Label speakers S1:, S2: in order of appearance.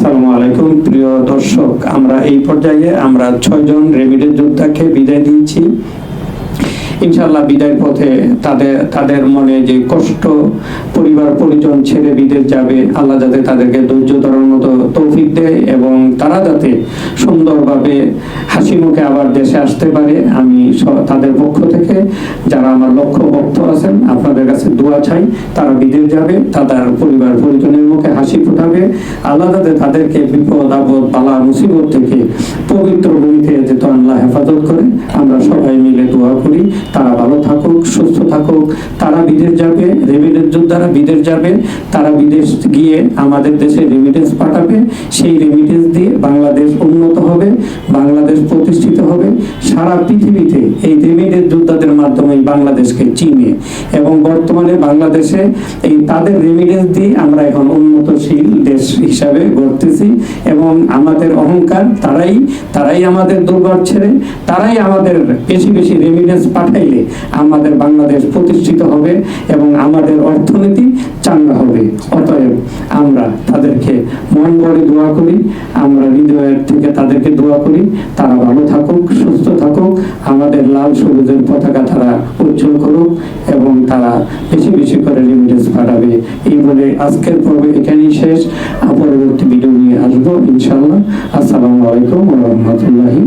S1: আসসালামু আলাইকুম, প্রিয় দর্শক। আমরা এই পর্যায়ে আমরা ছয়জন যোদ্ধাকে বিদায় দিয়েছি। ইনশাল্লাহ বিদায় পথে তাদের তাদের মনে যে কষ্ট, পরিবার, পরিজন ছেড়ে বিদেশ যাবে, আল্লাহ যাতে তাদেরকে ধৈর্য ধরার মতো তৌফিক দেয় এবং তারা যাতে সুন্দরভাবে হাসি মুখে আবার দেশে আসতে পারে। আমি তাদের পক্ষ থেকে যারা আমার লক্ষ্য ভক্ত আছেন, আপনাদের কাছে দোয়া চাই, তারা বিদেশ যাবে, তাদের পরিবার পরিজনের মুখে হাসি ফোটাবে, আল্লাহ যাতে তাদেরকে বিপদ, আপদ, বালা, মুসিবত থেকে পবিত্র ভূমিতে যেত আল্লাহ হেফাজত করে। আমরা সবাই মিলে দোয়া করি, তারা ভালো থাকুক, সুস্থ থাকুক। তারা বিদেশ যাবে রেমিডেন্স যোদ্ধারা বিদেশ যাবে, তারা বিদেশ গিয়ে আমাদের দেশে রেমিডেন্স পাঠাবে। সেই রেমিডেন্স দিয়ে বাংলাদেশ হবে, বাংলাদেশ প্রতিষ্ঠিত হবে। সারা পৃথিবীতে এই রেমিডেন্স যোদ্ধাদের মাধ্যমে বাংলাদেশকে চিনে এবং বর্তমানে বাংলাদেশে এই তাদের রেমিডেন্স দিয়ে আমরা এখন উন্নতশীল দেশ হিসাবে গড়তেছি এবং আমাদের অহংকার, তারাই তারাই আমাদের দুর্বল ছেড়ে, তারাই আমাদের বেশি বেশি রেমিডেন্স পাঠাইলে আমাদের বাংলাদেশ প্রতিষ্ঠিত হবে এবং আমাদের অর্থনীতি চাঙ্গা হবে। অতএব আমরা তাদেরকে মন করে দোয়া করি, আমরা হৃদয়ের থেকে তাদেরকে দোয়া করি, তারা ভালো থাকুক, সুস্থ থাকুক, আমাদের লাল সবুজের পতাকা তারা উজ্জ্বল করুক এবং তারা বেশি বেশি করে রেমিডেন্স পাঠাবে এই বলে আজকের পর্বে এখানেই শেষ। পরবর্তী ভিডিও নিয়ে আসব ইনশাল্লাহ আসসালামু আলাইকুম রাহমাতুল্লাহি